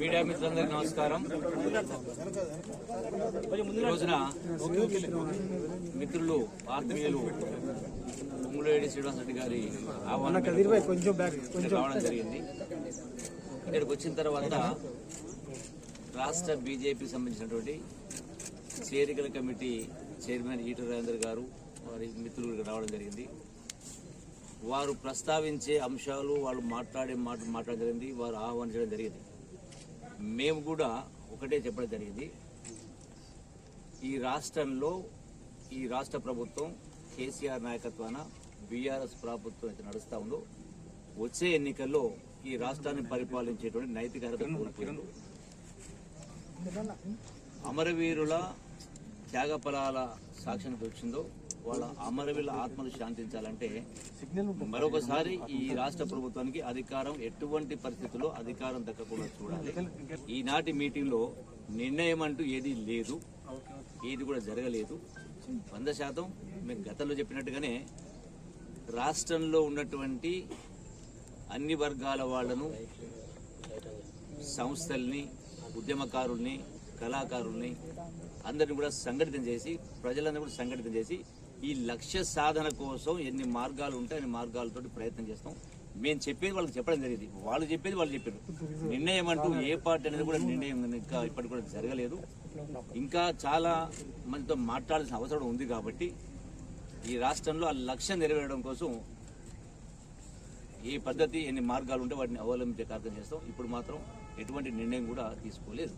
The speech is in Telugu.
మీడియా మిత్రులందరికీ నమస్కారం. ఈ రోజున మిత్రులు ఆత్మీయులు ఉమ్ములేడి శ్రీనివాస్ రెడ్డి గారి ఆహ్వానం రావడం జరిగింది. ఇక్కడికి వచ్చిన తర్వాత రాష్ట్ర బీజేపీ సంబంధించినటువంటి చేరికల కమిటీ చైర్మన్ ఈట రాజేందర్ గారు వారి మిత్రులు రావడం జరిగింది. వారు ప్రస్తావించే అంశాలు వాళ్ళు మాట్లాడే మాట మాట్లాడడం జరిగింది వారు ఆహ్వానించడం జరిగింది. మేము కూడా ఒకటే చెప్పడం జరిగింది. ఈ రాష్ట్రంలో ఈ రాష్ట్ర ప్రభుత్వం కేసీఆర్ నాయకత్వాన బీఆర్ఎస్ ప్రభుత్వం అయితే నడుస్తూ ఉందో వచ్చే ఎన్నికల్లో ఈ రాష్ట్రాన్ని పరిపాలించేటువంటి నైతిక అర్హత అమరవీరుల త్యాగఫలాల ఫలాల సాక్ష్యానికి వచ్చిందో వాళ్ళ అమరవీరుల ఆత్మలు శాంతించాలంటే మరొకసారి ఈ రాష్ట్ర ప్రభుత్వానికి అధికారం ఎటువంటి పరిస్థితుల్లో అధికారం దక్కకుండా చూడాలి. ఈనాటి మీటింగ్లో నిర్ణయం అంటూ ఏది లేదు. ఏది కూడా జరగలేదు. వంద శాతం మేము గతంలో చెప్పినట్టుగానే రాష్ట్రంలో ఉన్నటువంటి అన్ని వర్గాల వాళ్ళను సంస్థల్ని ఉద్యమకారుల్ని కళాకారుల్ని అందరిని కూడా సంఘటితం చేసి ప్రజలందరూ కూడా సంఘటితం చేసి ఈ లక్ష్య సాధన కోసం ఎన్ని మార్గాలు ఉంటాయి అన్ని మార్గాలతో ప్రయత్నం చేస్తాం. మేము చెప్పేది వాళ్ళకి చెప్పడం జరిగింది. వాళ్ళు చెప్పేది వాళ్ళు చెప్పారు. నిర్ణయం అంటూ ఏ పార్టీ అనేది కూడా నిర్ణయం ఇంకా ఇప్పటికి కూడా జరగలేదు. ఇంకా చాలా మందితో మాట్లాడాల్సిన అవసరం ఉంది కాబట్టి ఈ రాష్ట్రంలో ఆ లక్ష్యం నెరవేరడం కోసం ఏ పద్ధతి ఎన్ని మార్గాలు ఉంటే వాటిని అవలంబించే కార్యక్రమం చేస్తాం. ఇప్పుడు మాత్రం ఎటువంటి నిర్ణయం కూడా తీసుకోలేదు.